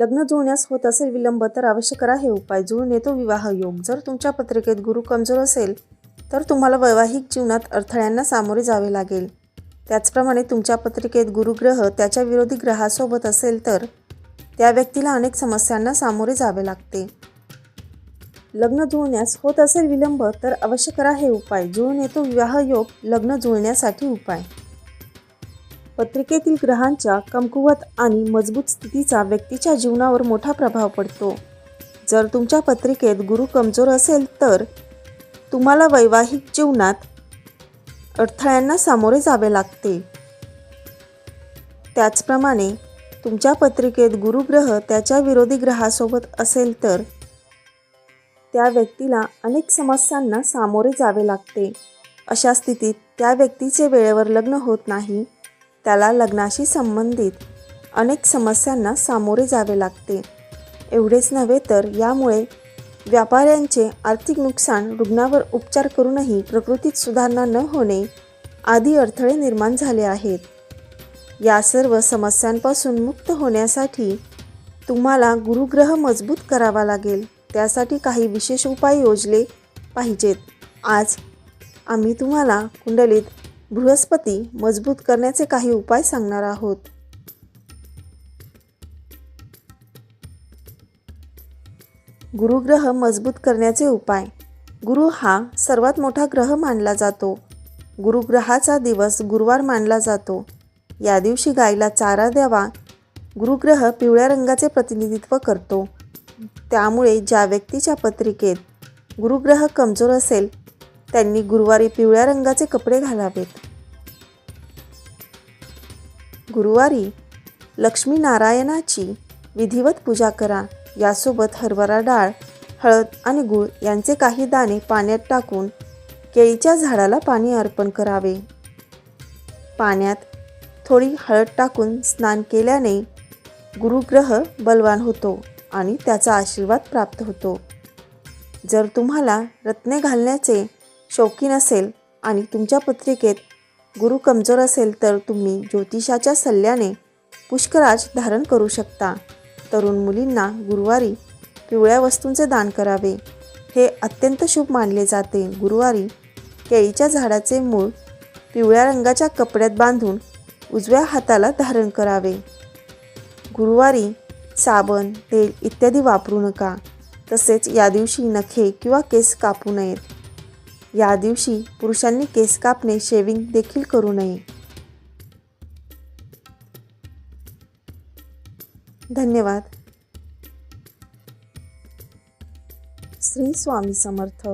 लग्न जुळण्यास होत असेल विलंब तर अवश्य करा हे उपाय. जुळून येतो विवाह योग. जर तुमच्या पत्रिकेत गुरु कमजोर असेल तर तुम्हाला वैवाहिक जीवनात अडथळ्यांना सामोरे जावे लागेल. त्याचप्रमाणे तुमच्या पत्रिकेत गुरुग्रह त्याच्या विरोधी ग्रहासोबत असेल तर त्या व्यक्तीला अनेक समस्यांना सामोरे जावे लागते. लग्न जुळण्यास होत असेल विलंब तर अवश्य करा हे उपाय. जुळून येतो विवाह योग लग्न जुळण्यासाठी उपाय. पत्रिकेतील ग्रहांच्या कमकुवत आणि मजबूत स्थितीचा व्यक्तीच्या जीवनावर मोठा प्रभाव पडतो. जर तुमच्या पत्रिकेत गुरु कमजोर असेल तर तुम्हाला वैवाहिक जीवनात अडथळ्यांना सामोरे जावे लागते. त्याचप्रमाणे तुमच्या पत्रिकेत गुरुग्रह त्याच्या विरोधी ग्रहासोबत असेल तर त्या व्यक्तीला अनेक समस्यांना सामोरे जावे लागते. अशा स्थितीत त्या व्यक्तीचे वेळेवर लग्न होत नाही त्याला लग्नाशी संबंधित अनेक समस्यांना सामोरे जावे लागते. एवढेच नव्हे तर यामुळे व्यापाऱ्यांचे आर्थिक नुकसान रुग्णावर उपचार करूनही प्रकृतीत सुधारणा न होणे आदी अडथळे निर्माण झाले आहेत. या सर्व समस्यांपासून मुक्त होण्यासाठी तुम्हाला गुरुग्रह मजबूत करावा लागेल. त्यासाठी काही विशेष उपाय योजले पाहिजेत. आज आम्ही तुम्हाला कुंडलीत बृहस्पती मजबूत करण्याचे काही उपाय सांगणार आहोत. गुरुग्रह मजबूत करण्याचे उपाय. गुरु हा सर्वात मोठा ग्रह मानला जातो. गुरुग्रहाचा दिवस गुरुवार मानला जातो. या दिवशी गायीला चारा द्यावा. गुरुग्रह पिवळ्या रंगाचे प्रतिनिधित्व करतो. त्यामुळे ज्या व्यक्तीच्या पत्रिकेत गुरुग्रह कमजोर असेल त्यांनी गुरुवारी पिवळ्या रंगाचे कपडे घालावेत. गुरुवारी लक्ष्मीनारायणाची विधिवत पूजा करा. यासोबत हरभरा डाळ हळद आणि गूळ यांचे काही दाणे पाण्यात टाकून केळीच्या झाडाला पाणी अर्पण करावे. पाण्यात थोडी हळद टाकून स्नान केल्याने गुरुग्रह बलवान होतो आणि त्याचा आशीर्वाद प्राप्त होतो. जर तुम्हाला रत्ने घालण्याचे शौकीन असेल आणि तुमच्या पत्रिकेत गुरु कमजोर असेल तर तुम्ही ज्योतिषाच्या सल्ल्याने पुष्कराज धारण करू शकता. तरुण मुलींना गुरुवारी पिवळ्या वस्तूंचे दान करावे. हे अत्यंत शुभ मानले जाते. गुरुवारी केळीच्या झाडाचे मूळ पिवळ्या रंगाच्या कपड्यात बांधून उजव्या हाताला धारण करावे. गुरुवारी साबण तेल इत्यादी वापरू नका. तसेच या दिवशी नखे किंवा केस कापू नयेत. या दिवशी पुरुषांनी केस कापणे शेविंग देखील करू नये. धन्यवाद. श्री स्वामी समर्थ.